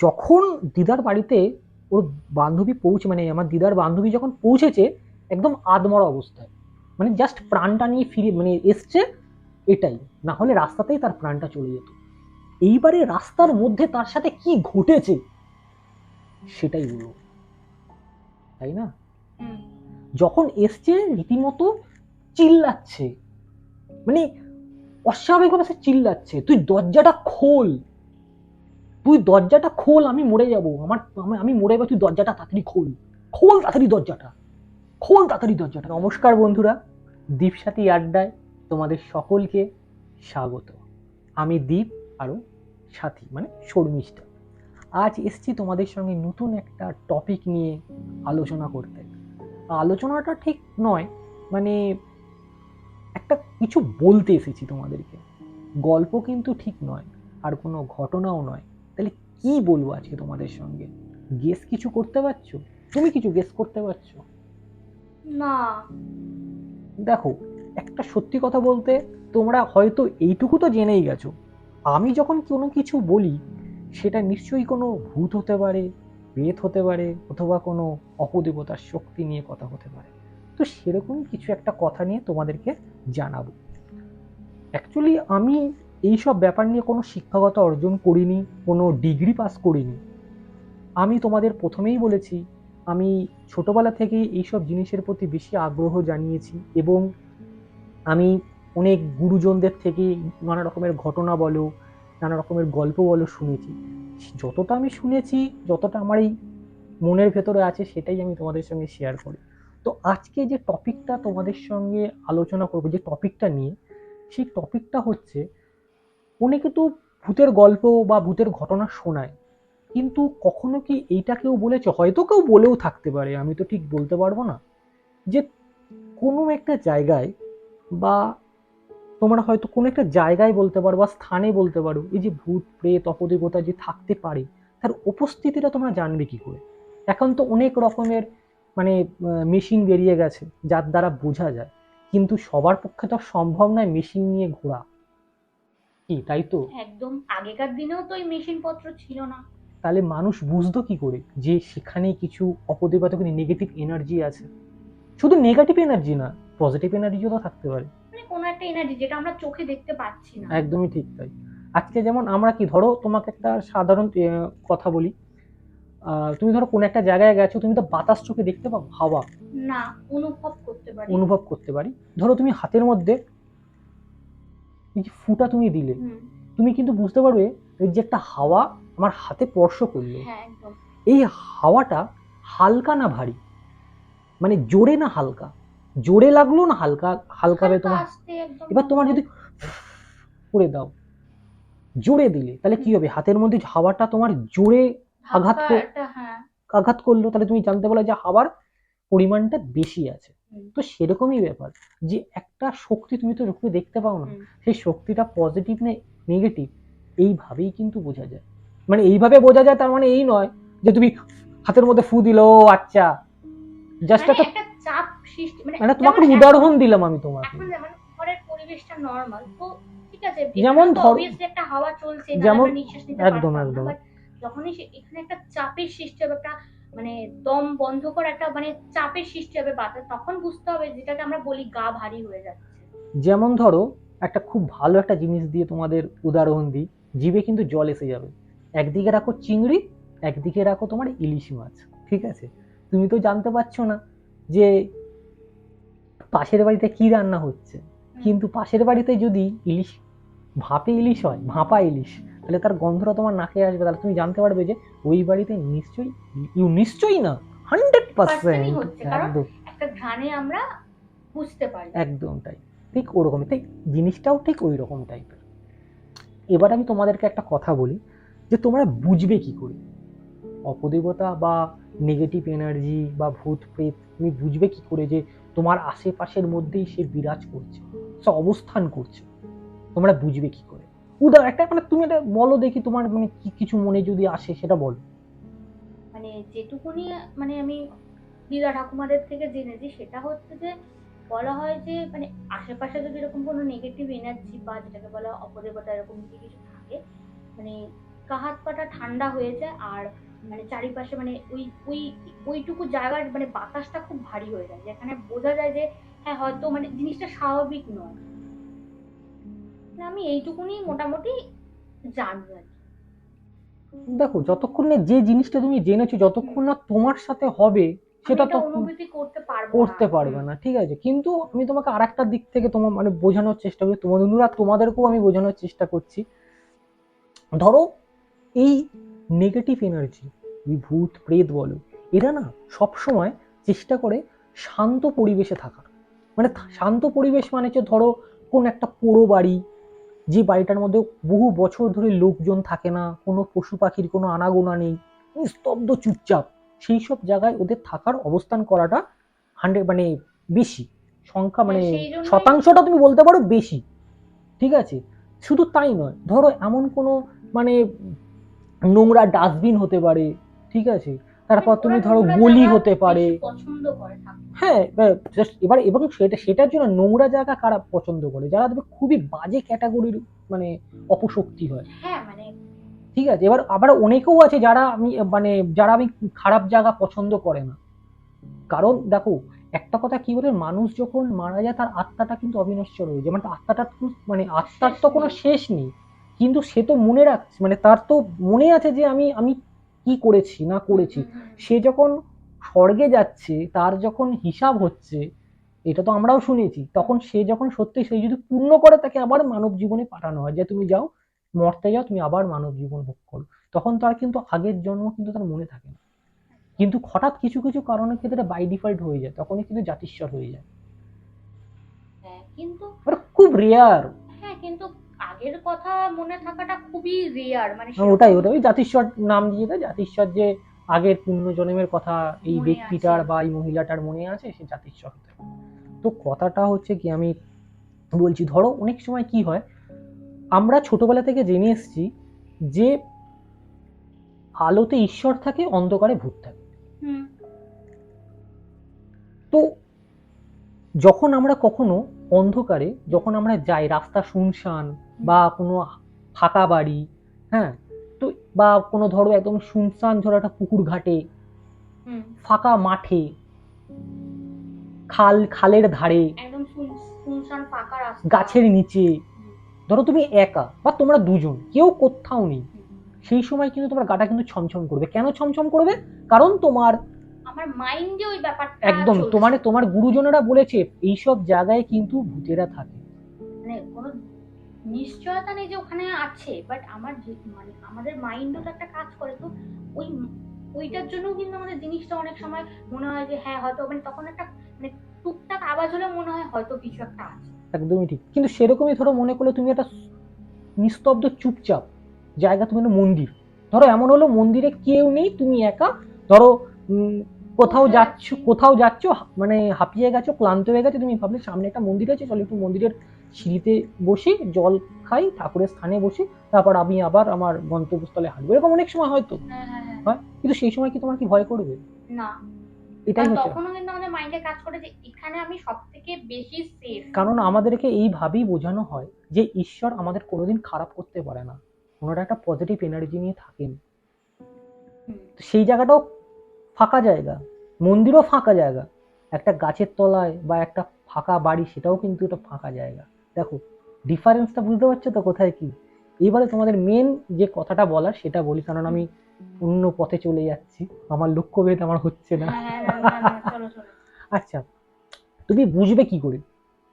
যখন দিদার বাড়িতে ওর বান্ধবী পৌঁছে মানে আমার দিদার বান্ধবী যখন পৌঁছেছে একদম আদমরা অবস্থায়। মানে জাস্ট প্রাণটা নিয়ে ফিরে মানে এসছে এটাই। না হলে রাস্তাতেই তার প্রাণটা চলে যেত। এইবারে রাস্তার মধ্যে তার সাথে কি ঘটেছে সেটাই বলব। তাই না? যখন এসছে রীতিমতো চিল্লাচ্ছে। মানে অস্বাভাবিকভাবে সে চিল্লাচ্ছে। তুই দরজাটা খোল। তুই দরজাটা খোল, আমি মরে যাব। আমার, আমি- মরে যাব, তুই দরজাটা তাড়াতাড়ি খোল। খোল তাড়াতাড়ি দরজাটা। খোল তাড়াতাড়ি দরজাটা। নমস্কার বন্ধুরা, দীপসাথী আড্ডায় তোমাদের সকলকে স্বাগত। আমি দীপ আরও সাথী মানে শর্মিষ্ঠা। আজ এসছি তোমাদের সঙ্গে নতুন একটা টপিক নিয়ে আলোচনা করতে। আলোচনাটা ঠিক নয় মানে একটা কিছু বলতে এসেছি তোমাদেরকে। গল্প কিন্তু ঠিক নয়, আর কোনো ঘটনাও নয়। তাহলে কি বলব আজকে তোমাদের সঙ্গে? গেস কিছু করতে পারছ? তুমি কিছু গেস করতে পারছ? না। দেখো একটা সত্যি কথা বলতে তোমরা হয়তো এইটুকু তো জেনেই গেছো। আমি যখন কোনো কিছু বলি সেটা নিশ্চয়ই কোনো ভূত হতে পারে প্রেত হতে পারে অথবা কোনো অপদেবতার শক্তি নিয়ে কথা হতে পারে। তো সেরকমই কিছু একটা কথা নিয়ে তোমাদেরকে জানাব। অ্যাকচুয়ালি আমি এইসব ব্যাপার নিয়ে কোনো শিক্ষাগত অর্জন করিনি, কোনো ডিগ্রি পাস করিনি। আমি তোমাদের প্রথমেই বলেছি, আমি ছোটবেলা থেকেই এইসব জিনিসের প্রতি বেশি আগ্রহ জানিয়েছি এবং আমি অনেক গুরুজনদের থেকে নানা রকমের ঘটনা বলো, নানা রকমের গল্প বলো শুনেছি। যতটা আমি শুনেছি, যতটা আমার এই মনের ভেতরে আছে, সেটাই আমি তোমাদের সঙ্গে শেয়ার করি। তো আজকে যে টপিকটা তোমাদের সঙ্গে আলোচনা করব, যে টপিকটা নিয়ে, সেই টপিকটা হচ্ছে অনেকে তো ভূতের গল্প বা ভূতের ঘটনা শোনায়। কিন্তু কখনো কি এইটা কেউ বলেছে? হয়তো কেউ বলেও থাকতে পারে, আমি তো ঠিক বলতে পারব না। যে কোনো একটা জায়গায় বা তোমরা হয়তো কোনো একটা জায়গায় বলতে পারো বা স্থানে বলতে পারো, এই যে ভূত, প্রেত, অপদেবতা যে থাকতে পারে, তার উপস্থিতিটা তোমরা জানবে কি করে? এখন তো অনেক রকমের মানে মেশিন বেরিয়ে গেছে, যার দ্বারা বোঝা যায়। কিন্তু সবার পক্ষে তো সম্ভব নয় মেশিন নিয়ে ঘোরা। কি তাই তো? একদম আগেকার দিনেও তো এই মেশিন পত্র ছিল না। তাহলে মানুষ বুঝতো কি করে যে সেখানে কিছু অপদেবতা কিন্তু নেগেটিভ এনার্জি আছে? শুধু নেগেটিভ এনার্জি না পজিটিভ এনার্জিও তো থাকতে পারে। মানে কোনো একটা এনার্জি যেটা আমরা চোখে দেখতে পাচ্ছি না। একদমই ঠিক তাই। আজকে যেমন আমরা কি ধরো তোমাকে একটা সাধারণ কথা বলি। তুমি ধরো কোনো একটা জায়গায় গেছো তুমি তো বাতাস চোখে দেখতে পাও হাওয়া। না অনুভব করতে পারি। অনুভব করতে পারি। ধরো তুমি হাতের মধ্যে এই যে ফুটা তুমি দিলে তুমি কিন্তু বুঝতে পারবে এই যে একটা হাওয়া আমার হাতে স্পর্শ করল। হ্যাঁ এই হাওয়াটা হালকা না ভারী? মানে জোরে না হালকা? জোরে লাগল না হালকা হালকা হবে তোমার এবার তোমার যদি করে দাও। জোরে দিলে তাহলে কি হবে? হাতের মধ্যে হাওয়াটা তোমার জোরে আঘাত হ্যাঁ। আঘাত করল তাহলে তুমি জানতে পারলে যে হাওয়ার পরিমাণটা বেশি আছে। তো সেরকমই ব্যাপার যে একটা শক্তি তুমি তো চোখে দেখতে পাও না সেই শক্তিটা পজিটিভ না নেগেটিভ এইভাবেই কিন্তু বোঝা যায়। মানে এইভাবে বোঝা যায় তার মানে এই নয় যে তুমি হাতের মধ্যে ফু দিলো আচ্ছা। জাস্ট মানে একটা চাপ সৃষ্টি মানে মানে তোমাকে উদাহরণ দিলাম আমি তোমাকে। ঘরের পরিবেশটা নর্মাল তো ঠিক আছে যেমন ধর- একটা হাওয়া চলছে যেমন- একদম, একদম। যখনই এখানে একটা চাপের সৃষ্টি হবে একটা মানে দম বন্ধ করে একটা মানে চাপের সৃষ্টি হবে বাতাস তখন বুঝতে হবে যেটাকে আমরা বলি গা ভারী হয়ে যাচ্ছে। যেমন ধরো একটা খুব ভালো একটা জিনিস দিয়ে তোমাদের উদাহরণ দিই জিভে কিন্তু জল এসে যাবে। একদিকে রাখো চিংড়ি একদিকে রাখো তোমার ইলিশ মাছ ঠিক আছে? তুমি তো জানতে পারছ না যে পাশের বাড়িতে কি রান্না হচ্ছে। কিন্তু পাশের বাড়িতে যদি ইলিশ ভাপে ইলিশ হয় ভাপা ইলিশ তাহলে তার গন্ধটা তোমার নাকে আসবে তাহলে তুমি জানতে পারবে যে ওই বাড়িতে নিশ্চয়ই ইউ নিশ্চয়ই না হান্ড্রেড পার্সেন্ট একদম। একটা ঘ্রাণে আমরা বুঝতে পারি। একদম তাই ঠিক ওরকমই তাই জিনিসটাও ঠিক ওই রকম টাইপের এবার আমি তোমাদেরকে একটা কথা বলি যে তোমরা বুঝবে কি করে? অপদেবতা বা নেগেটিভ এনার্জি বা ভূত প্রেত তুমি বুঝবে কি করে যে তোমার আশেপাশের মধ্যেই সে বিরাজ করছে সে অবস্থান করছে? তোমরা বুঝবে কি করে? উদাহরণ একটা মানে তুমি এটা বলো দেখি তোমার মানে কিছু মনে যদি আসে, সেটা বলো। মানে যেটুকুনি মানে আমি দিদা ঠাকুমাদের থেকে জেনেছি, সেটা হচ্ছে যে বলা হয় যে মানে আশেপাশে যদি এরকম কোনো নেগেটিভ এনার্জি বা যেটাকে বলা অপদেবতা এরকম যদি কিছু থাকে মানে গা হাত পাটা ঠান্ডা হয়ে যায় আর মানে চারিপাশে মানে ওই ওই, ওইটুকু জায়গার মানে বাতাসটা খুব ভারী হয়ে যায়, যেখানে বোঝা যায় যে হ্যাঁ হয়তো মানে জিনিসটা স্বাভাবিক নয়। আমি এইটুকুনি মোটামুটি জানি আর কি। দেখো যতক্ষণ না যে জিনিসটা তুমি জেনেছো যতক্ষণ না তোমার সাথে হবে সেটা তো অনুভূতি করতে পারব করতে পারবে না ঠিক আছে? কিন্তু আমি তোমাকে আর একটা দিক থেকে তোমার মানে বোঝানোর চেষ্টা করি তোমার বন্ধুরা তোমাদেরকেও আমি বোঝানোর চেষ্টা করছি। ধরো এই নেগেটিভ এনার্জি ভূত প্রেত বলো এরা না সবসময় চেষ্টা করে শান্ত পরিবেশে থাকার। মানে শান্ত পরিবেশ মানে হচ্ছে ধরো কোন একটা পোড়ো বাড়ি যে বাড়িটার মধ্যে বহু বছর ধরে লোকজন থাকে না কোনো পশু পাখির কোনো আনাগোনা নেই নিস্তব্ধ চুপচাপ সেই সব জায়গায় ওদের থাকার অবস্থান করাটা হান্ড্রেড মানে বেশি। সংখ্যা মানে হ্যাঁ, শতাংশটা তুমি বলতে পারো বেশি। ঠিক আছে? শুধু তাই নয় ধরো এমন কোনো মানে নোংরা ডাস্টবিন হতে পারে ঠিক আছে? তারপর তুমি ধরো গলি হতে পারে। হ্যাঁ এবার এবং সেটা সেটার জন্য নোংরা জায়গা কারা পছন্দ করে? যারা দেখবে খুবই বাজে ক্যাটাগরির মানে অপশক্তি হয়। হ্যাঁ মানে ঠিক আছে এবার আবার অনেকেও আছে যারা আমি মানে যারা আমি খারাপ জায়গা পছন্দ করে না। কারণ দেখো একটা কথা কি বলে মানুষ যখন মারা যায় তার আত্মাটা কিন্তু অবিনশ্বর হয়ে যায়। মানে আত্মাটা মানে আত্মার তো কোনো শেষ নেই। কিন্তু সে তো মনে রাখছে মানে তার তো মনে আছে যে আমি আমি কি করেছি না করেছি সে যখন স্বর্গে যাচ্ছে তার যখন হিসাব হচ্ছে এটা তো আমরাও শুনেছি তখন সে যখন সত্যি সে যদি পূর্ণ করে তাকে আবার মানব জীবনে পাঠানো হয়। যে তুমি যাও মরতে যাও তুমি আবার মানব জীবন ভোগ করো। তখন তার কিন্তু আগের জন্ম কিন্তু তার মনে থাকে না। কিন্তু হঠাৎ কিছু কিছু কারণের ক্ষেত্রে বাই ডিফল্ট হয়ে যায় তখনই কিন্তু জাতিস্বর হয়ে যায়। কিন্তু মানে খুব রেয়ার হ্যাঁ কিন্তু আগের কথা মনে থাকাটা খুবই রেয়ার মানে ওটাই ওটাই। ওই জাতিস্বর নাম দিয়ে দেয় জাতিস্বর যে আগের পূর্ণজন্মের কথা এই ব্যক্তিটার বা এই মহিলাটার মনে আছে সে জাতিস্বর তো কথাটা হচ্ছে কি আমি বলছি ধরো অনেক সময় কি হয় আমরা ছোটবেলা থেকে জেনে এসেছি যে আলোতে ঈশ্বর থাকে অন্ধকারে ভূত থাকে। হুম, তো যখন আমরা কখনো অন্ধকারে যখন আমরা যাই রাস্তা শুনশান বা কোনো ফাঁকা বাড়ি হ্যাঁ? তো বা কোনো ধরো একদম শুনশান ধরো একটা পুকুর ঘাটে ফাঁকা মাঠে খাল খালের ধারে গাছের নিচে ধরো তুমি একা বা তোমরা দুজন কেউ কোথাও নেই। সেই সময় কিন্তু তোমার গাটা কিন্তু ছমছম করবে। কেন ছমছম করবে? কারণ তোমার আমার মাইন্ডে ওই ব্যাপারটা একদম। তোমার তোমার গুরুজনেরা বলেছে এই সব জায়গায় কিন্তু ভূতেরা থাকে। মানে কোনো নিশ্চয়তা নেই যে ওখানে আছে বাট আমার মানে আমাদের মাইন্ডও তো একটা কাজ করে তো ওই ওইটার জন্য কিন্তু আমাদের জিনিসটা অনেক সময় মনে হয় যে হ্যাঁ হয়তো মানে তখন একটা মানে টুকটাক আওয়াজ হলে মনে হয় হয়তো কিছু একটা আছে। একদমই ঠিক। কিন্তু সেরকমই ধরো মনে করলে তুমি একটা নিস্তব্ধ চুপচাপ জায়গা তুমি একটা মন্দির। ধরো এমন হলো মন্দিরে কেউ নেই তুমি একা। ধরো কোথাও যাচ্ছ কোথাও যাচ্ছ মানে হাঁপিয়ে গেছো ক্লান্ত হয়ে গেছো তুমি ভাবলে সামনে একটা মন্দির আছে চলো একটু মন্দিরের সিঁড়িতে বসি জল খাই ঠাকুরের স্থানে বসি তারপর আমি আবার আমার গন্তব্যস্থলে হাঁটবো। এরকম অনেক সময় হয়তো হ্যাঁ হ্যাঁ হ্যাঁ। হয়? কিন্তু সেই সময় কি তোমার কি ভয় করবে? না। এটাই হচ্ছে কিন্তু আমাদের মাইন্ডে কাজ করে যে এখানে আমি বেশি সেফ কারণ আমাদেরকে এইভাবেই বোঝানো হয় যে ঈশ্বর আমাদের কোনোদিন খারাপ করতে পারে না। ওনারা একটা পজিটিভ এনার্জি নিয়ে থাকেন। সেই জায়গাটাও ফাঁকা জায়গা মন্দিরও ফাঁকা জায়গা। একটা গাছের তলায় বা একটা ফাঁকা বাড়ি সেটাও কিন্তু একটা ফাঁকা জায়গা। দেখো ডিফারেন্সটা বুঝতে পারছ তো কোথায় কি? এবারে তোমাদের মেন যে কথাটা বলার সেটা বলি কারণ আমি অন্য পথে চলে যাচ্ছি। আমার লক্ষ্যভেদ আমার হচ্ছে না। হ্যাঁ হ্যাঁ চলো আচ্ছা তুমি বুঝবে কি করে?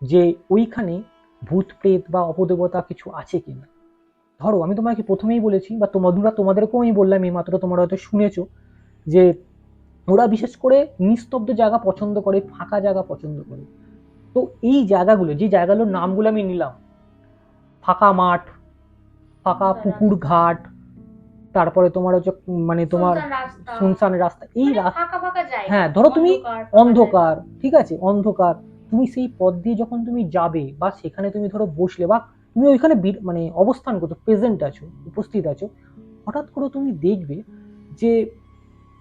যে ওইখানে ভূত প্রেত বা অপদেবতা কিছু আছে কিনা? ধরো আমি তোমাকে প্রথমেই বলেছি বা তোমাদের তোমাদেরকেও আমি বললাম এই মাত্র তোমরা হয়তো শুনেছো যে ওরা বিশেষ করে নিস্তব্ধ জায়গা পছন্দ করে ফাঁকা জায়গা পছন্দ করে। তো এই জায়গাগুলো যে জায়গাগুলোর নামগুলো আমি নিলাম ফাঁকা মাঠ ফাঁকা পুকুর ঘাট তারপরে তোমার হচ্ছে মানে তোমার শুনশান রাস্তা। এই মানে রাস্তা হ্যাঁ, ধরো তুমি অন্ধকার, অন্ধকার ঠিক আছে অন্ধকার। তুমি সেই পথ দিয়ে যখন তুমি যাবে বা সেখানে তুমি ধরো বসলে বা তুমি ওইখানে মানে অবস্থান করছ প্রেজেন্ট আছো উপস্থিত আছো হঠাৎ করে তুমি দেখবে যে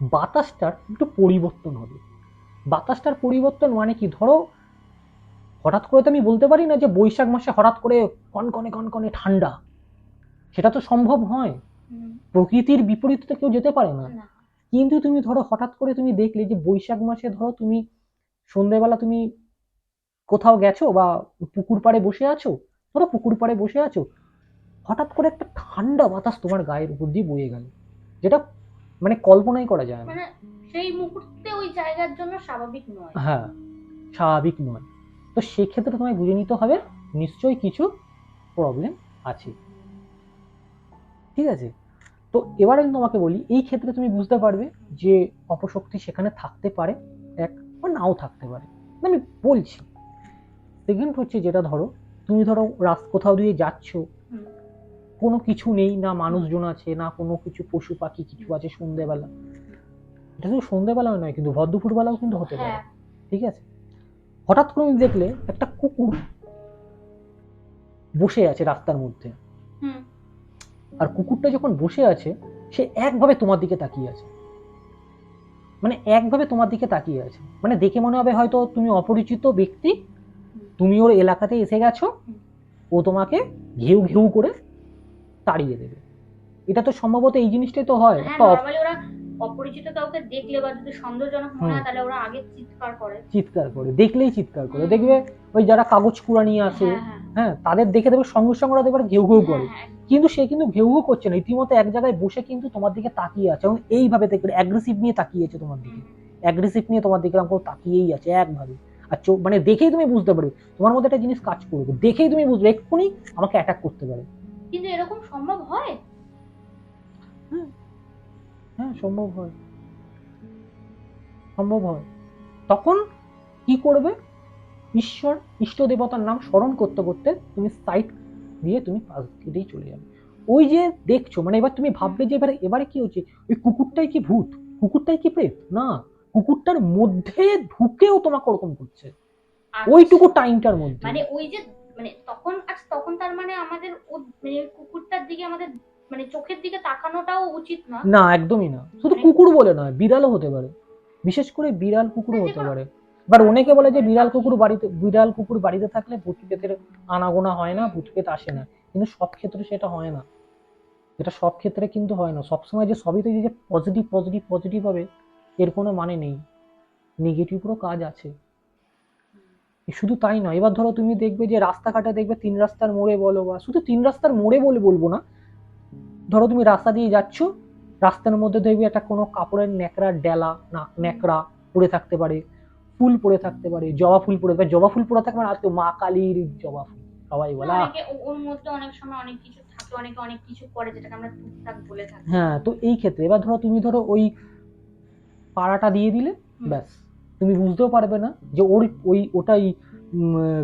বাতাসটার একটু পরিবর্তন হবে। বাতাসটার পরিবর্তন মানে কি? ধরো হঠাৎ করে তো আমি বলতে পারি না যে বৈশাখ মাসে হঠাৎ করে কনকনে কনকনে ঠান্ডা। সেটা তো সম্ভব হয়। প্রকৃতির বিপরীতে তো কেউ যেতে পারে না। কিন্তু তুমি ধরো হঠাৎ করে তুমি দেখলে যে বৈশাখ মাসে ধরো তুমি সন্ধেবেলা তুমি কোথাও গেছো বা পুকুর পাড়ে বসে আছো ধরো পুকুর পাড়ে বসে আছো হঠাৎ করে একটা ঠান্ডা বাতাস তোমার গায়ের উপর দিয়ে বয়ে গেল। যেটা মানে কল্পনাই করা যায় না। মানে সেই মুহূর্তে ওই জায়গার জন্য স্বাভাবিক নয়। হ্যাঁ স্বাভাবিক নয়। তো সেক্ষেত্রে তোমায় বুঝে নিতে হবে নিশ্চয়ই কিছু প্রবলেম আছে। ঠিক আছে? তো এবারে আমি তোমাকে বলি এই ক্ষেত্রে তুমি বুঝতে পারবে যে অপশক্তি সেখানে থাকতে পারে এক বা নাও থাকতে পারে। আমি বলছি। সেকেন্ড হচ্ছে যেটা ধরো তুমি ধরো রাস কোথাও দিয়ে যাচ্ছ। কোনো কিছু নেই না মানুষজন আছে না কোনো কিছু পশু পাখি কিছু আছে সন্ধেবেলা। এটা শুধু সন্ধেবেলা নয় কিন্তু ভর দুপুরবেলাও কিন্তু হতে পারে হ্যাঁ। ঠিক আছে? হঠাৎ করে দেখলে একটা কুকুর বসে আছে রাস্তার মধ্যে। আর কুকুরটা যখন বসে আছে সে একভাবে তোমার দিকে তাকিয়ে আছে। মানে একভাবে তোমার দিকে তাকিয়ে আছে। মানে দেখে মনে হবে হয়তো তুমি অপরিচিত ব্যক্তি তুমি ওর এলাকাতে এসে গেছো ও তোমাকে ঘেউ ঘেউ করে তাড়িয়ে দেবে। এটা তো সম্ভবত এই জিনিসটাই তো হয় হ্যাঁ ওরা অপরিচিত কাউকে দেখলে বা যদি সন্দেহজনক মনে হয় তাহলে ওরা আগে চিৎকার করে। চিৎকার করে দেখলেই চিৎকার করে। দেখবে ওই যারা কাগজ কুড়া নিয়ে আসে হ্যাঁ হ্যাঁ। হ্যাঁ তাদের দেখে দেবে সঙ্গে সঙ্গে ওরা দেখবে ঘেউ ঘেউ করে। কিন্তু সে কিন্তু ঘেউ ঘেউ করছে না। ইতিমধ্যে এক জায়গায় বসে কিন্তু তোমার দিকে তাকিয়ে আছে এবং এইভাবে দেখবে অ্যাগ্রেসিভ নিয়ে তাকিয়েছে তোমার দিকে। অ্যাগ্রেসিভ নিয়ে তোমার দিকে এরকম তাকিয়েই আছে একভাবে। আর চোখ মানে দেখেই তুমি বুঝতে পারবে তোমার মধ্যে একটা জিনিস কাজ করবে। দেখেই তুমি বুঝবে এক্ষুনি আমাকে অ্যাটাক করতে পারে। কিন্তু এরকম সম্ভব হয়? হ্যাঁ। সম্ভব হয়। সম্ভব হয়। তখন কি করবে? ঈশ্বর ইষ্ট দেবতার নাম স্মরণ করতে করতে তুমি সাইড দিয়ে তুমি পাশ দিয়েই চলে যাবে। ওই যে দেখছ মানে এবার তুমি ভাববে যে এবারে এবারে কি হচ্ছে? ওই কুকুরটাই কি ভূত? কুকুরটাই কি প্রেত? না কুকুরটার মধ্যে ঢুকেও তোমাকে ওরকম করছে। আচ্ছা। ওইটুকু টাইমটার মধ্যে। মানে ওই যে মানে তখন আচ্ছা তখন তার মানে আমাদের মানে কুকুরটার দিকে আমাদের মানে চোখের দিকে তাকানোটাও উচিত না? না একদমই না। শুধু মানে- কুকুর বলে নয় বিড়ালও হতে পারে। বিশেষ করে বিড়াল কুকুরও হতে পারে। এবার অনেকে বলে যে বিড়াল কুকুর বাড়িতে বিড়াল কুকুর বাড়িতে থাকলে ভূত পেতের আনাগোনা হয় না ভূত পেত আসে না। কিন্তু সব ক্ষেত্রে সেটা হয় না। এটা সব ক্ষেত্রে কিন্তু হয় না। সবসময় যে সবই তো যে পজিটিভ পজিটিভ পজিটিভ হবে এর কোনো মানে নেই। নেগেটিভেরও কাজ আছে। শুধু তাই নয় এবার ধরো তুমি দেখবে যে রাস্তাঘাটে দেখবে তিন রাস্তার মোড়ে বলো বা শুধু তিন রাস্তার মোড়ে বলে বলব না। ধরো তুমি রাস্তা দিয়ে যাচ্ছ রাস্তার মধ্যে দেখবে একটা কোনো কাপড়ের ন্যাকড়া ডেলা না ন্যাকড়া পড়ে থাকতে পারে ফুল পড়ে থাকতে পারে জবা ফুল পড়ে থাকবে জবা ফুল পড়ে থাকবে মানে আজকে মা কালীর জবা ফুল সবাই বলা ওর মধ্যে অনেক সময় অনেক কিছু থাকে অনেকে অনেক কিছু করে যেটাকে আমরা টুকটাক বলে থাকি। হ্যাঁ তো এই ক্ষেত্রে এবার ধরো তুমি ধরো ওই পাড়াটা দিয়ে দিলে ব্যাস। তুমি বুঝতেও পারবে না যে ওর ওই ওটাই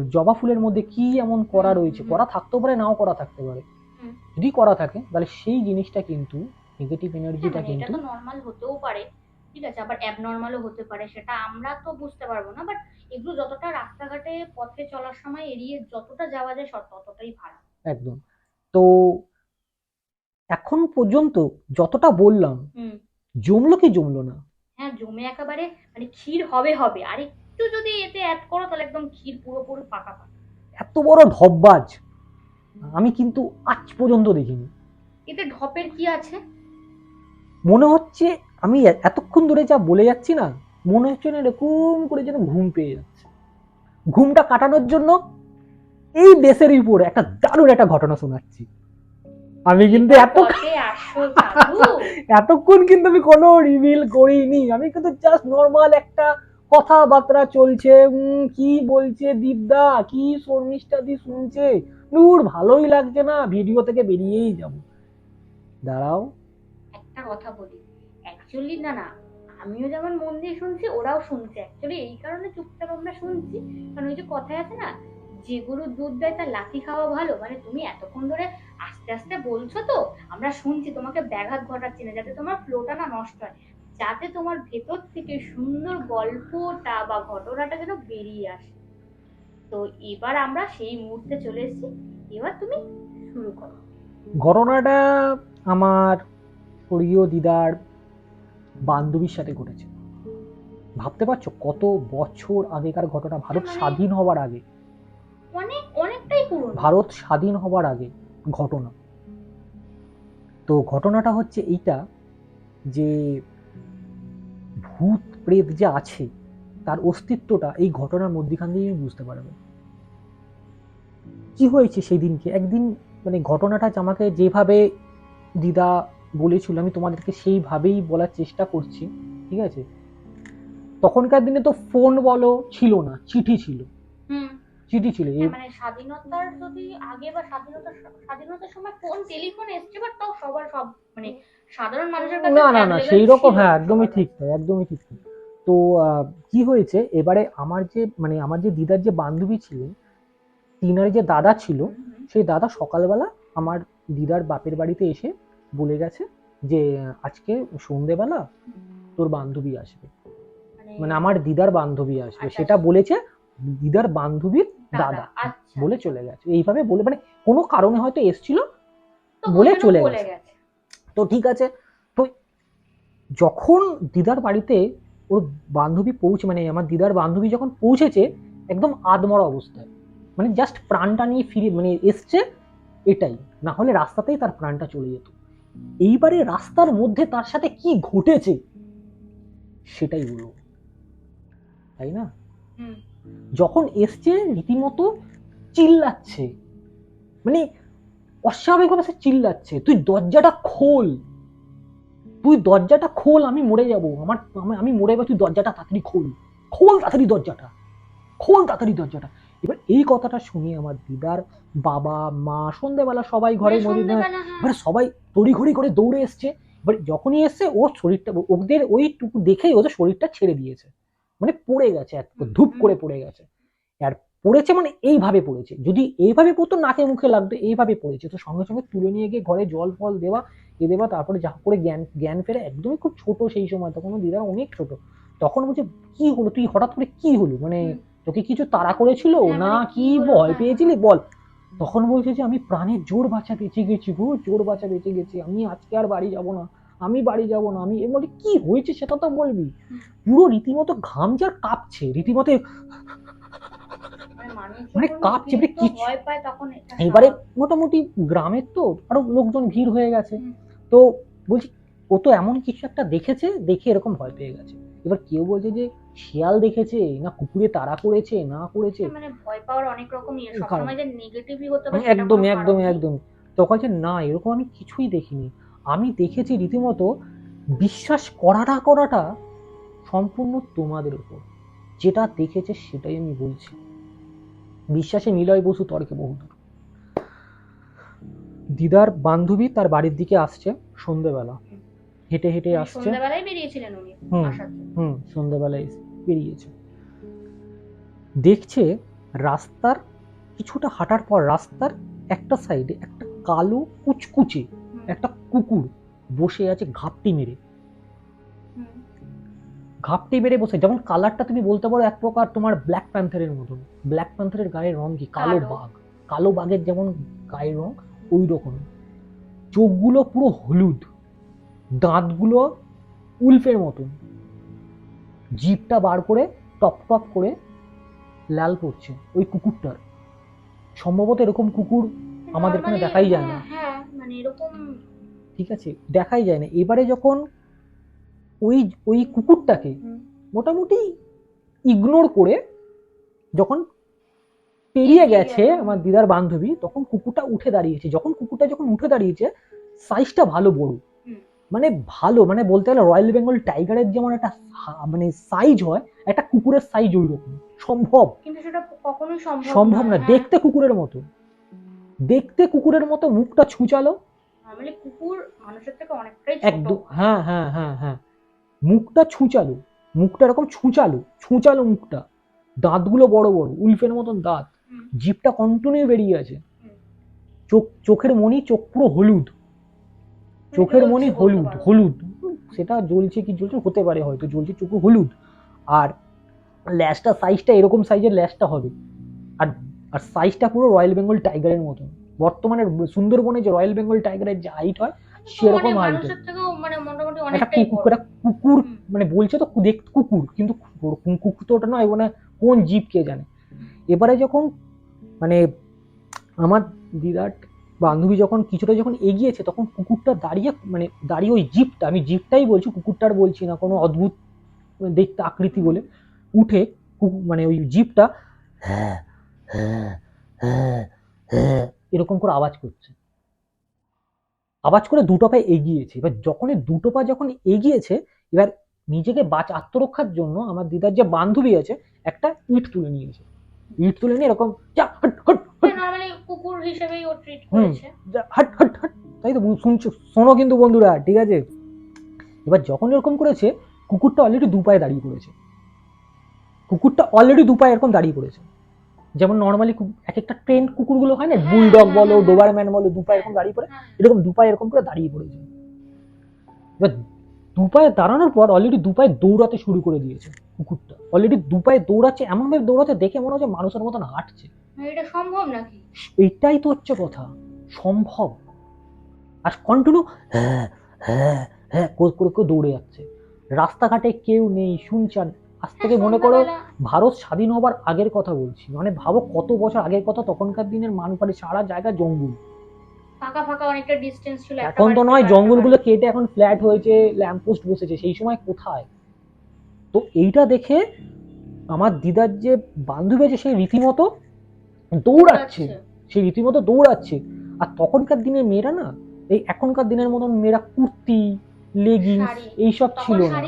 জবা ফুলের মধ্যে কি এমন করা রয়েছে। করা থাকতেও পারে নাও করা থাকতে পারে। যদি করা থাকে তাহলে সেই জিনিসটা কিন্তু নেগেটিভ হ্যাঁ, এনার্জিটা এটা কিন্তু তো নর্মাল হতেও পারে ঠিক আছে? আবার অ্যাবনর্মালও হতে পারে সেটা আমরা তো বুঝতে পারব না বাট এগুলো যতটা রাস্তাঘাটে পথে চলার সময় এড়িয়ে যতটা যাওয়া যায় ততটাই ভালো। একদম। তো এখন পর্যন্ত যতটা বললাম হুম। জমলো কি জমলো না? হ্যাঁ জমে একেবারে মানে ক্ষীর হবে হবে। আর একটু যদি এতে অ্যাড করো তাহলে একদম ক্ষীর পুরোপুরি পাকা পাকা। এত বড় ঢপবাজ আমি কিন্তু আজ পর্যন্ত দেখিনি। এতে ঢপের কি আছে? মনে হচ্ছে আমি এতক্ষণ ধরে যা বলে যাচ্ছি না মনে হচ্ছে না এরকম করে যেন ঘুম পেয়ে যাচ্ছে। ঘুমটা কাটানোর জন্য এই দেশের উপর একটা দারুণ একটা ঘটনা শোনাচ্ছি। আমি কিন্তু এত এতক্ষণ কিন্তু আমি কোনো রিভিল করিনি। আমি কিন্তু জাস্ট নর্মাল একটা কথাবার্তা চলছে। কি বলছে দীপদা কি শর্মিষ্ঠা দি শুনছে? দূর ভালোই লাগছে না। ভিডিও থেকে বেরিয়েই যাব। দাঁড়াও। একটা কথা বলি। অ্যাকচুয়ালি না না। আমিও যেমন মন দিয়ে শুনছি ওরাও শুনছে। অ্যাকচুয়ালি এই কারণে চুপচাপ আমরা শুনছি। কারণ ওই যে কথায় আছে না যে গরুর দুধ দেয় তার লাথি খাওয়া ভালো? মানে তুমি এতক্ষণ ধরে আস্তে আস্তে বলছো তো আমরা শুনছি তোমাকে ব্যাঘাত ঘটাচ্ছি না যাতে তোমার ফ্লোটা না নষ্ট হয় যাতে তোমার ভেতর থেকে সুন্দর গল্পটা বা ঘটনাটা যেন বেরিয়ে আসে। তো এবার আমরা সেই মুহূর্তে চলে এসেছি এবার তুমি শুরু করো। ঘটনাটা আমার প্রিয় দিদার বান্ধবীর সাথে ঘটেছে। ভাবতে পারছ কত বছর আগেকার ঘটনা? ভারত মানে- স্বাধীন হবার আগে। অনেক অনেকটাই পুরনো। ভারত স্বাধীন হবার আগে ঘটনা। তো ঘটনাটা হচ্ছে এইটা যে ভূত প্রেত যে আছে তার অস্তিত্বটা এই ঘটনার মধ্যখান দিয়ে বুঝতে পারবে। কি হয়েছে সেই দিনকে একদিন মানে ঘটনাটা আমাকে যেভাবে দিদা বলেছিল আমি তোমাদেরকে সেইভাবেই বলার চেষ্টা করছি ঠিক আছে? তখনকার দিনে তো ফোন বলো ছিল না চিঠি ছিল। চিঠি ছিল হ্যাঁ, মানে স্বাধীনতার যদি আগে বা স্বাধীনতার স্বাধীনতার সময় ফোন টেলিফোন এসছে বাট তাও সবার সব মানে সাধারণ মানুষের কাছে না না না সেই রকম হ্যাঁ একদমই ঠিক তাই একদমই ঠিক তো কি হয়েছে এবারে আমার যে মানে আমার যে দিদার যে বান্ধবী ছিলেন তিনার যে দাদা ছিল। সেই দাদা সকালবেলা আমার দিদার বাপের বাড়িতে এসে বলে গেছে যে আজকে সন্ধেবেলা তোর বান্ধবী আসবে মানে আমার দিদার বান্ধবী আসবে আচ্ছা, সেটা আচ্ছা। বলেছে দিদার বান্ধবীর দাদা আচ্ছা। বলে চলে গেছে। এইভাবে বলে মানে কোনো কারণে হয়তো এসছিল বলে চলে গেছে। তো ঠিক আছে তো যখন দিদার বাড়িতে ওর বান্ধবী পৌঁছে মানে আমার দিদার বান্ধবী যখন পৌঁছেছে একদম আদমরা অবস্থায় মানে জাস্ট প্রাণটা নিয়ে ফিরে মানে এসছে এটাই না হলে রাস্তাতেই তার প্রাণটা চলে যেত। এইবারে রাস্তার মধ্যে তার সাথে কি ঘটেছে সেটাই বলব। তাই না? হুম। যখন এসছে রীতিমতো চিল্লাচ্ছে। মানে অস্বাভাবিকভাবে সে চিল্লাচ্ছে তুই দরজাটা খোল তুই দরজাটা খোল আমি মরে যাব আমার আমি- মরে যাব তুই দরজাটা তাড়াতাড়ি খোল খোল তাড়াতাড়ি দরজাটা খোল তাড়াতাড়ি দরজাটা। এবার এই কথাটা শুনে আমার দিদার বাবা মা সন্ধেবেলা সবাই ঘরে মানে মরে সন্ধ্যেবেলা, হ্যাঁ। এবার সবাই তড়িঘড়ি করে দৌড়ে এসছে। এবার যখনই এসছে ওর শরীরটা ওদের ওইটুকু দেখেই ওদের শরীরটা ছেড়ে দিয়েছে। মানে পড়ে গেছে ধূপ করে পড়ে গেছে। আর পড়েছে মানে এইভাবে পড়েছে। যদি এইভাবে পড়তো নাকে মুখে লাগতো এইভাবে পড়েছে। তো সঙ্গে সঙ্গে তুলে নিয়ে গিয়ে ঘরে জল ফল দেওয়া এ দেওয়া তারপরে যা করে জ্ঞান জ্ঞান ফেরে একদমই খুব ছোট সেই সময়। তখন দিদার অনেক ছোট। তখন বলছে কি হলো? তুই হঠাৎ করে কি হলো? মানে তোকে কিছু তাড়া করেছিল? হ্যাঁ, না মানে কি ভয় পেয়েছিলি? বল। তখন বলছে যে আমি প্রাণের জোর বাঁচা বেঁচে গেছি গো জোর বাঁচা বেঁচে গেছি আমি আজকে আর বাড়ি যাব না। আমি বাড়ি যাব না আমি এর মধ্যে কি হয়েছে সেটা তো বলবি। পুরো রীতিমতো ঘাম যার কাঁপছে রীতিমতো মানে মানে কাঁপছে, অতিরিক্ত কিছু- এবারে মোটামুটি গ্রামের তো আরও লোকজন ভিড় হয়ে গেছে। তো বলছি ও তো এমন কিছু একটা দেখেছে দেখে এরকম ভয় পেয়ে গেছে। এবার কেউ বলছে যে শিয়াল দেখেছে না কুকুরে তাড়া করেছে না করেছে। মানে ভয় পাওয়ার অনেক রকম ইয়ে। সবসময় যে নেগেটিভই হতে পারে কারণ নেই। একদম তখন যে না এরকম আমি কিছুই দেখিনি। আমি দেখেছি রীতিমতো বিশ্বাস করাটা করাটা সম্পূর্ণ তোমাদের উপর। যেটা দেখেছে সেটাই আমি বলছি। বিশ্বাসে নিলয় বসু তর্কে বহুদূর। দিদার বান্ধবী তার বাড়ির দিকে আসছে সন্ধেবেলা। হেঁটে হেঁটে আসছে। হুম। হুম সন্ধ্যাবেলায় বেরিয়েছে। দেখছে রাস্তার কিছুটা হাঁটার পর রাস্তার একটা সাইডে একটা কালো কুচকুচে একটা কুকুর বসে আছে ঘাপটি মেরে। ঘাপটি মেরে বসে যেমন কালারটা তুমি বলতে পারো এক প্রকার তোমার ব্ল্যাক প্যান্থারের মতন। ব্ল্যাক প্যান্থারের গায়ের রং কি? কালো। বাঘ। কালো বাঘের যেমন গায়ের রং ওই রকম চোখগুলো পুরো হলুদ। দাঁতগুলো উল্ফের মতন। জিভটা বার করে টপ টপ করে লাল করছে ওই কুকুরটার। সম্ভবত এরকম কুকুর আমাদের এখানে দেখাই যায় না। মানে এরকম ঠিক আছে দেখাই যায় না। এবারে যখন ওই ওই কুকুরটাকে মোটামুটি ইগনোর করে যখন পেরিয়ে গেছে। আমার দিদার বান্ধবী তখন কুকুরটা উঠে দাঁড়িয়েছে। যখন কুকুরটা যখন উঠে দাঁড়িয়েছে সাইজটা ভালো বড়। মানে ভালো মানে বলতে গেলে রয়্যাল বেঙ্গল টাইগারের যেমন একটা মানে সাইজ হয় একটা কুকুরের সাইজ ওই রকম সম্ভব। কিন্তু সেটা কখনোই সম্ভব না। দেখতে কুকুরের মতো। দেখতে কুকুরের মতো মুখটা ছুচালো। নর্মালি কুকুর মানুষের থেকে অনেকটাই একদম হ্যাঁ হ্যাঁ হ্যাঁ হ্যাঁ। মুখটা ছুঁচালো মুখটা এরকম ছুঁচালো ছুঁচালো মুখটা। দাঁতগুলো বড় বড় উল্ফের মতন দাঁত। জিভটা কন্টিনিউ বেরিয়ে আছে। চোখ চোখের মনি চোখ পুরো হলুদ। চোখের মনি হলুদ হলুদ। সেটা জ্বলছে কি জ্বলছে হতে পারে হয়তো জ্বলছে চোখে হলুদ। আর ল্যাসটা সাইজটা এরকম সাইজের ল্যাসটা হবে। আর আর সাইজটা পুরো রয়্যাল বেঙ্গল টাইগারের মতন। বর্তমানে সুন্দরবনে যে রয়্যাল বেঙ্গল টাইগারের যে হাইট হয় সেরকম মানে হাইট মানে মোটামুটি একটা কুকুর একটা কুকুর মানে বলছে তো দেখ কুকুর কিন্তু কুকুর কুকুর তো ওটা নয় মানে কোন জীব কে জানে। এবারে যখন মানে আমার দিদার বান্ধবী যখন কিছুটা যখন এগিয়েছে তখন কুকুরটা দাঁড়িয়ে মানে দাঁড়িয়ে ওই জিপটা আমি জিপটাই বলছি কুকুরটার বলছি না কোনো অদ্ভুত দেখতে আকৃতি বলে উঠে মানে ওই জিপটা হ্যাঁ এরকম করে আওয়াজ করছে। আওয়াজ করে দুটো পায়ে এগিয়েছে। এবার যখন দুটো পা যখন এগিয়েছে এবার নিজেকে বাঁচ আত্মরক্ষার জন্য আমার দিদার যে বান্ধবী আছে একটা ইট তুলে নিয়েছে। ইট তুলে নিয়ে এরকম যা হট হট হট। নর্মালি কুকুর হিসেবেই ও ট্রিট করেছে। হাট হাট হাট। তাই তো শুনছো শোনো কিন্তু বন্ধুরা ঠিক আছে? এবার যখন এরকম করেছে কুকুরটা অলরেডি দু পায়ে দাঁড়িয়ে পড়েছে কুকুরটা অলরেডি দু পায়ে এরকম দাঁড়িয়ে পড়েছে যেমন নর্মালি এক একটা ট্রেন কুকুরগুলো হয় না বুলডগ হ্যাঁ, বলো হ্যাঁ, ডোবারম্যান বলো দু পায়ে এরকম দাঁড়িয়ে পড়ে হ্যাঁ। এরকম দু পায়ে এরকম করে দাঁড়িয়ে পড়েছে এবার দুপায়ে দাঁড়ানোর পর অলরেডি দুপায়ে দৌড়াতে শুরু করে দিয়েছে কুকুরটা। অলরেডি দুপায়ে দৌড়াচ্ছে এমনভাবে দৌড়াচ্ছে দেখে মনে হচ্ছে মানুষের মতন হাঁটছে। এটা সম্ভব নাকি? এইটাই তো হচ্ছে কথা সম্ভব। আর কন্টিনিউ হ্যাঁ হ্যাঁ হ্যাঁ করে দৌড়ে যাচ্ছে। রাস্তাঘাটে কেউ নেই শুনছেন? আজ থেকে মনে করো ভারত স্বাধীন হবার আগের কথা বলছি। মানে ভাবো কত বছর আগের কথা তখনকার দিনের মানপাড়ি সারা জায়গা জঙ্গল। ফাঁকা ফাঁকা অনেকটা ডিস্টেন্স ছিল এখন তো নয় জঙ্গলগুলো কেটে এখন ফ্ল্যাট হয়েছে ল্যাম্পপোস্ট বসেছে সেই সময় কোথায়? তো এইটা দেখে আমার দিদার যে বান্ধবী আছে সেই রীতিমতো দৌড়াচ্ছে। সে রীতিমতো দৌড়াচ্ছে। আর তখনকার দিনের মেয়েরা না এই এখনকার দিনের মতন মেয়েরা কুর্তি লেগিংস এইসব ছিল না।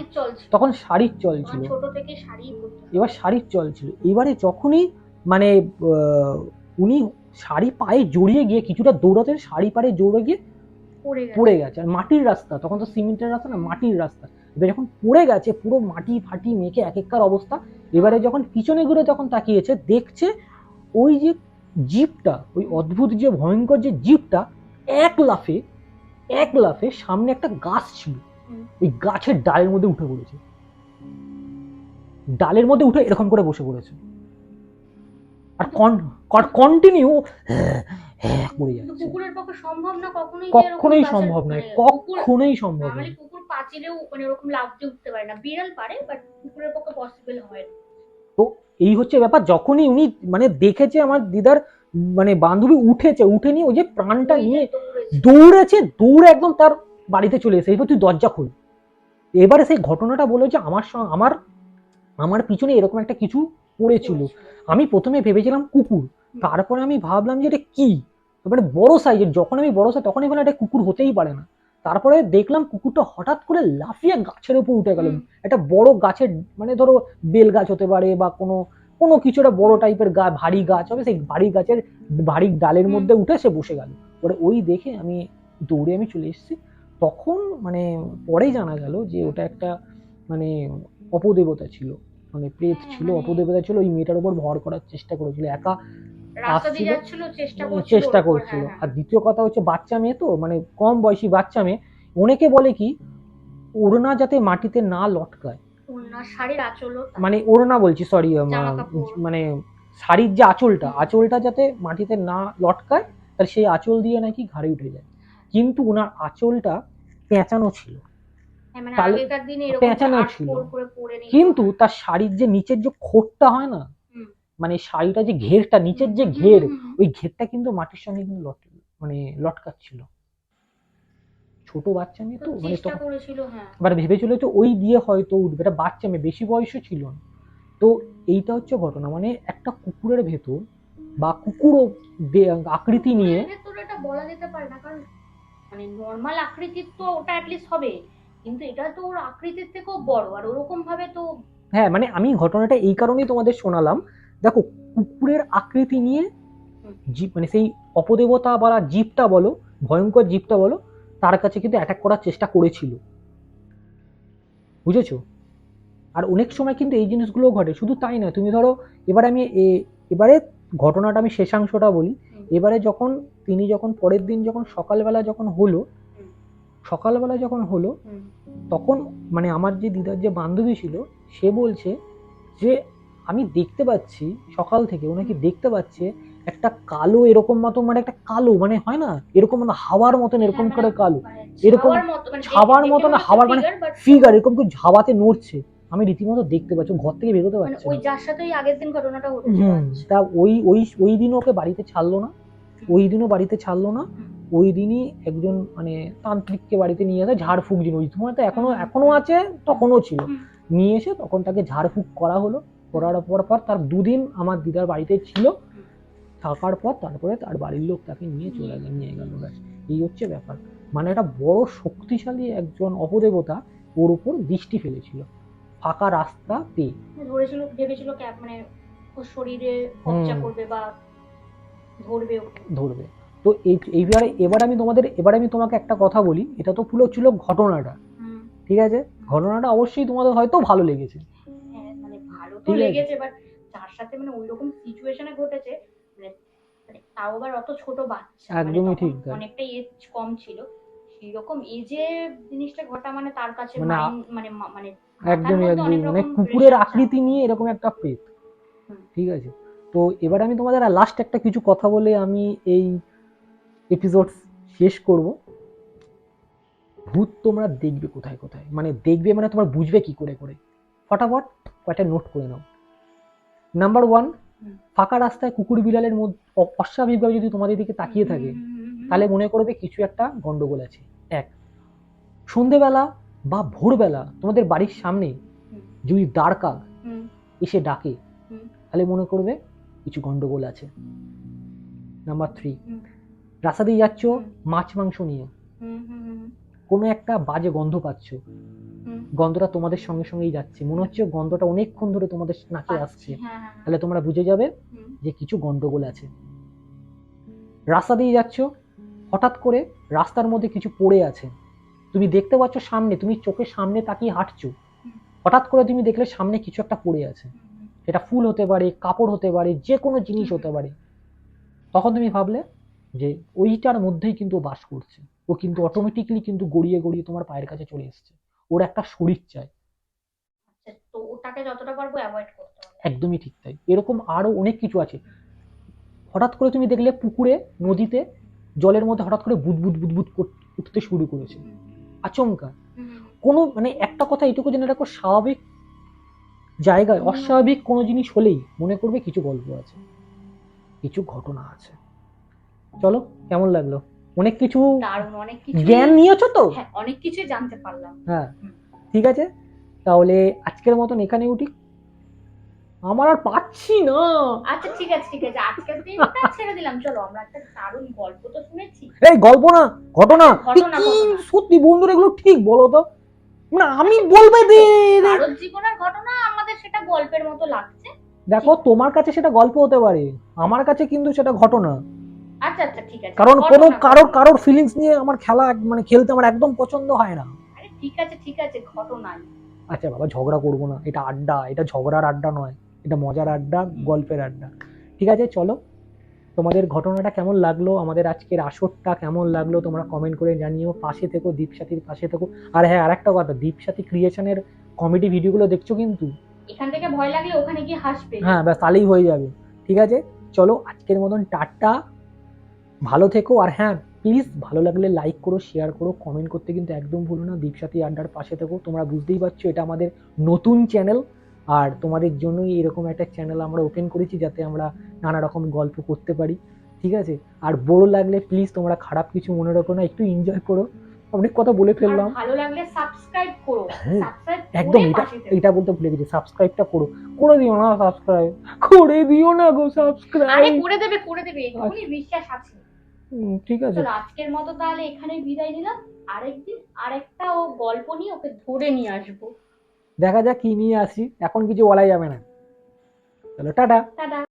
তখন শাড়ির চল ছিল। এবার শাড়ির চল ছিল। এবারে যখনই মানে উনি শাড়ি পায়ে জড়িয়ে গিয়ে কিছুটা দৌড়াতে শাড়ি পায়ে জড়িয়ে গিয়ে পড়ে গেছে। আর মাটির রাস্তা তখন তো সিমেন্টের রাস্তা না মাটির রাস্তা। এবার যখন পড়ে গেছে পুরো মাটি ফাটি মেখে এক এককার অবস্থা। এবারে যখন পিছনে ঘুরে যখন তাকিয়েছে দেখছে ওই যে জিপটা ওই অদ্ভুত যে ভয়ঙ্কর যে জিপটা এক লাফে এক লাফে সামনে একটা গাছ ছিল। ওই গাছের ডালের মধ্যে উঠে পড়েছে। ডালের মধ্যে উঠে এরকম করে বসে পড়েছে। আর কন্টিনিউ করে যাচ্ছে। কুকুরের পক্ষে সম্ভব না কখনোই কখনোই সম্ভব নয় মানে কখনোই সম্ভব নয় কুকুর পাঁচিলেও মানে ওরকম লাফতে উঠতে পারে না। বিড়াল পারে বাট কুকুরের পক্ষে পসিবল হয় না। তো এই হচ্ছে ব্যাপার। যখনই উনি মানে দেখেছে আমার দিদার মানে বান্ধবী উঠেছে উঠে নিয়ে ওই যে প্রাণটা নিয়ে দৌড়েছে। দৌড়ে একদম তার বাড়িতে চলে এসে এবার তুই দরজা খোল। এবারে সেই ঘটনাটা বলে যে আমার সঙ্গে আমার আমার পিছনে এরকম একটা কিছু পড়েছিল। আমি প্রথমে ভেবেছিলাম কুকুর তারপরে আমি ভাবলাম যে এটা কি? এবারে বড় সাইজের যখন আমি বড় সাইজ তখনই বলে এটা কুকুর হতেই পারে না। তারপরে দেখলাম কুকুরটা হঠাৎ করে লাফিয়ে গাছের উপর উঠে গেল। একটা বড় গাছের মানে ধরো বেল গাছ হতে পারে বা কোনো কোনো কিছু একটা বড় টাইপের গা ভারী গাছ হবে সেই ভারী গাছের ভারী ডালের মধ্যে উঠে সে বসে গেল। পরে ওই দেখে আমি দৌড়ে আমি চলে এসেছি। তখন মানে পরেই জানা গেল যে ওটা একটা মানে অপদেবতা ছিল। মানে প্রেত হ্যাঁ, ছিল অপদেবতা ছিল ওই মেয়েটার উপর ভর করার চেষ্টা করেছিল একা আসছিল, চেষ্টা করছিল চেষ্টা করছিল। হ্যাঁ, আর দ্বিতীয় কথা হচ্ছে বাচ্চা মেয়ে তো মানে কম বয়সী বাচ্চা মেয়ে অনেকে বলে কি ওড়না যাতে মাটিতে না লটকায়। হ্যাঁ। মানে ওড়না বলছি সরি মানে শাড়ির যে আঁচলটা আঁচলটা যাতে মাটিতে না লটকায় তার সেই আঁচল দিয়ে নাকি ঘাড়ে উঠে যায়। কিন্তু ওনার আঁচলটা পেঁচানো ছিল। হ্যাঁ, মানে পেঁচানো ছিল। কিন্তু তার শাড়ির যে নিচের যে খোটটা হয় না মানে শাড়িটা যে ঘেরটা নিচের যে ঘের। ওই ঘেরটা কিন্তু মাটির সঙ্গে কিন্তু লট মানে লটকাচ্ছিল। ছোট বাচ্চা মেয়ে তো তো মানে তখন হ্যাঁ। এবার ভেবেছিল যে ওই দিয়ে হয়তো উঠবে। এটা বাচ্চা মেয়ে বেশি বয়সও ছিল না। তো এইটা হচ্ছে ঘটনা। মানে একটা কুকুরের ভেতর বা কুকুরও আকৃতি নিয়ে। এটা বলা যেতে পারে না কারণ মানে নর্মাল আকৃতির তো ওটা অ্যাটলিস্ট হবে কিন্তু এটা তো ওর আকৃতির থেকেও বড় আর ওরকম ভাবে তো হ্যাঁ মানে আমি ঘটনাটা এই কারণেই তোমাদের শোনালাম। দেখো কুকুরের আকৃতি নিয়ে জীব মানে সেই অপদেবতা বা জীবটা বলো ভয়ঙ্কর জীবটা বলো তার কাছে কিন্তু অ্যাটাক করার চেষ্টা করেছিল। বুঝেছ? আর অনেক সময় কিন্তু এই জিনিসগুলো ঘটে শুধু তাই নয় তুমি ধরো এবার আমি এবারে ঘটনাটা আমি শেষাংশটা বলি। এবারে যখন তিনি যখন পরের দিন যখন সকালবেলা যখন হলো সকালবেলা যখন হলো তখন মানে আমার যে দিদার যে বান্ধবী ছিল সে বলছে যে আমি দেখতে পাচ্ছি সকাল থেকে ওনাকে দেখতে পাচ্ছে একটা কালো এরকম মতো মানে একটা কালো মানে হয় না? এরকম মানে হাওয়ার মতন এরকম হ্যাঁ, করে মানে- কালো। এরকম মতন মানে ছাওয়ার দেখে- মতো দেখে না, হচ্ছে হাওয়ার মানে ফিগার এরকম কেউ ঝাবাতে নড়ছে। আমি রীতিমতো দেখতে পাচ্ছি ঘর থেকে বেরোতে পারছি ওই যার সাথে ওই আগের দিন ঘটনাটা। তা? ওই ওই ওই দিন ওকে বাড়িতে ছাড়লো না। ওই দিনও বাড়িতে ছাড়লো না। ওই দিনই একজন মানে তান্ত্রিককে বাড়িতে নিয়ে আসে ঝাড়ফুঁক দিন ওই সময় তো এখনও এখনও আছে তখনও ছিল। নিয়ে এসে তখন তাকে ঝাড়ফুঁক করা হলো। করার পর পর তার দুদিন আমার দিদার বাড়িতে ছিল। থাকার পর তারপরে তার বাড়ির লোক তাকে নিয়ে চলে গেল নিয়ে গেল ব্যাস। এই হচ্ছে ব্যাপার। মানে একটা বড় শক্তিশালী একজন অপদেবতা ওর উপর দৃষ্টি ফেলেছিল। ফাঁকা রাস্তা পেয়ে ধরেছিল ভেবেছিল ক্যাপ মানে ওর শরীরে কবজা করবে বা ধরবে ধরবে। তো এই এইবারে এবার আমি তোমাদের এবার আমি তোমাকে একটা কথা বলি এটা তো পুরো ছিল ঘটনাটা। ঠিক আছে? ঘটনাটা অবশ্যই তোমাদের হয়তো ভালো লেগেছে। হ্যাঁ মানে ভালো তো লেগেছে বাট যার সাথে মানে ওইরকম সিচুয়েশনে ঘটেছে মানে মানে তাও আবার অত ছোট বাচ্চা মানে একদমই ঠিক অনেকটা এজ কম ছিল। সেই রকম এজে জিনিসটা ঘটা মানে তার কাছে মানে মানে মানে একদমই একদমই। মানে কুকুরের আকৃতি নিয়ে এরকম একটা পেট ঠিক আছে? তো এবার আমি তোমাদের লাস্ট একটা কিছু কথা বলে আমি এই এপিসোড শেষ করব। ভূত তোমরা দেখবে কোথায় কোথায়? মানে দেখবে মানে তোমরা বুঝবে কি করে করে। ফটাফট কয়েকটা নোট করে নাও। নাম্বার ওয়ান ফাঁকা রাস্তায় কুকুর বিড়ালের মধ্যে অস্বাভাবিকভাবে যদি তোমাদের দিকে তাকিয়ে থাকে। তাহলে মনে করবে কিছু একটা গন্ডগোল আছে। এক সন্ধেবেলা বা ভোরবেলা তোমাদের বাড়ির সামনে যদি দাঁড় কাক এসে ডাকে তাহলে মনে করবে কিছু গন্ডগোল আছে। নাম্বার থ্রি রাস্তা দিয়ে যাচ্ছ মাছ মাংস নিয়ে। কোনো একটা বাজে গন্ধ পাচ্ছ। গন্ধটা তোমাদের সঙ্গে সঙ্গেই যাচ্ছে। মনে হচ্ছে গন্ধটা অনেকক্ষণ ধরে তোমাদের নাকে আসছে। হ্যাঁ, হ্যাঁ, হ্যাঁ। তাহলে তোমরা বুঝে যাবে যে কিছু গন্ডগোল আছে। রাস্তা দিয়ে যাচ্ছ হঠাৎ করে রাস্তার মধ্যে কিছু পড়ে আছে। তুমি দেখতে পাচ্ছ সামনে তুমি চোখের সামনে তাকিয়ে হাঁটছো। হঠাৎ করে তুমি দেখলে সামনে কিছু একটা পড়ে আছে। সেটা ফুল হতে পারে কাপড় হতে পারে যে কোনো জিনিস হতে পারে। তখন তুমি ভাবলে যে ওইটার মধ্যেই কিন্তু বাস করছে। ও কিন্তু অটোমেটিকলি কিন্তু গড়িয়ে গড়িয়ে তোমার পায়ের কাছে চলে এসছে। ওর একটা শরীর চাই। আচ্ছা, তো ওটাকে যতটা পারব অ্যাভয়েড করতে হবে। একদমই ঠিক তাই। এরকম আরও অনেক কিছু আছে। হঠাৎ করে তুমি দেখলে পুকুরে নদীতে জলের মধ্যে হঠাৎ করে বুদবুদ বুদবুদ উঠতে শুরু করেছে। আচমকা। কোনো মানে একটা কথা এটুকু জেনে রাখো স্বাভাবিক জায়গায় অস্বাভাবিক কোনো জিনিস হলেই মনে করবে কিছু গল্প আছে কিছু ঘটনা আছে। চলো কেমন লাগল? অনেক কিছু অনেক কিছু জ্ঞান নিয়েছো তো? হ্যাঁ অনেক কিছু জানতে পারলাম। হ্যাঁ ঠিক আছে? তাহলে আজকের মতন এখানে উঠি। আমার আর পাচ্ছি না। আচ্ছা ঠিক আছে ঠিক আছে। আজকের দিনটা ছেড়ে দিলাম। চলো আমরা একটা দারুণ গল্প তো শুনেছি। এই গল্প না ঘটনা। ঘটনা, কি সত্যি বন্ধুরা এগুলো ঠিক বলো তো। না আমি বলবে দে দে। জীবনের ঘটনা আমাদের সেটা গল্পের মতো লাগছে। দেখো তোমার কাছে সেটা গল্প হতে পারে। আমার কাছে কিন্তু সেটা ঘটনা। আচ্ছা আচ্ছা ঠিক আছে। কারণ ঘটনা, কোনো কারোর কারোর ফিলিংস নিয়ে আমার খেলা মানে খেলতে আমার একদম পছন্দ হয় না। আরে ঠিক আছে ঠিক আছে। ঘটনাই। আচ্ছা বাবা ঝগড়া করব না। এটা আড্ডা এটা ঝগড়ার আড্ডা নয়। এটা মজার আড্ডা গল্পের আড্ডা। ঠিক আছে চলো। তোমাদের ঘটনাটা কেমন লাগল? আমাদের আজকের আসরটা কেমন লাগল? তোমরা কমেন্ট করে জানিও। পাশে থেকো দীপসাথীর পাশে থেকো। আর হ্যাঁ আর একটা কথা দীপসাথী ক্রিয়েশনের কমেডি ভিডিওগুলো দেখছ কিন্তু? এখান থেকে ভয় লাগলে ওখানে গিয়ে হাসবে। হ্যাঁ ব্যাস তাহলেই হয়ে যাবে। ঠিক আছে চলো আজকের মতন টাটা। ভালো থেকো। আর হ্যাঁ প্লিজ ভালো লাগলে লাইক করো শেয়ার করো কমেন্ট করতে কিন্তু একদম ভুলো না। দীপসাথী আড্ডার পাশে থেকো। তোমরা বুঝতেই পারছ এটা আমাদের নতুন চ্যানেল আর তোমাদের জন্যই এরকম একটা চ্যানেল আমরা ওপেন করেছি যাতে আমরা নানা রকম গল্প করতে পারি ঠিক আছে? আর বড় লাগলে প্লিজ তোমরা খারাপ কিছু মনে রাখো না একটু এনজয় করো। অনেক কথা বলে ফেললাম। ভালো লাগলে সাবস্ক্রাইব করো। হ্যাঁ, সাবস্ক্রাইব একদম এটা এটা বলতে ভুলে গেছি সাবস্ক্রাইবটা করো। করে দিও না সাবস্ক্রাইব করে দিও না গো সাবস্ক্রাইব আরে করে দেবে করে দেবে এটুকুনি বিশ্বাস আছে। ঠিক আছে। চলো আজকের মতো তাহলে এখানে বিদায় নিলাম। আরেকদিন আরেকটা ও গল্প নিয়ে ওকে ধরে নিয়ে আসব। দেখা যাক কি নিয়ে আসি। এখন কিছু বলাই যাবে না। চলো টাটা। টাটা।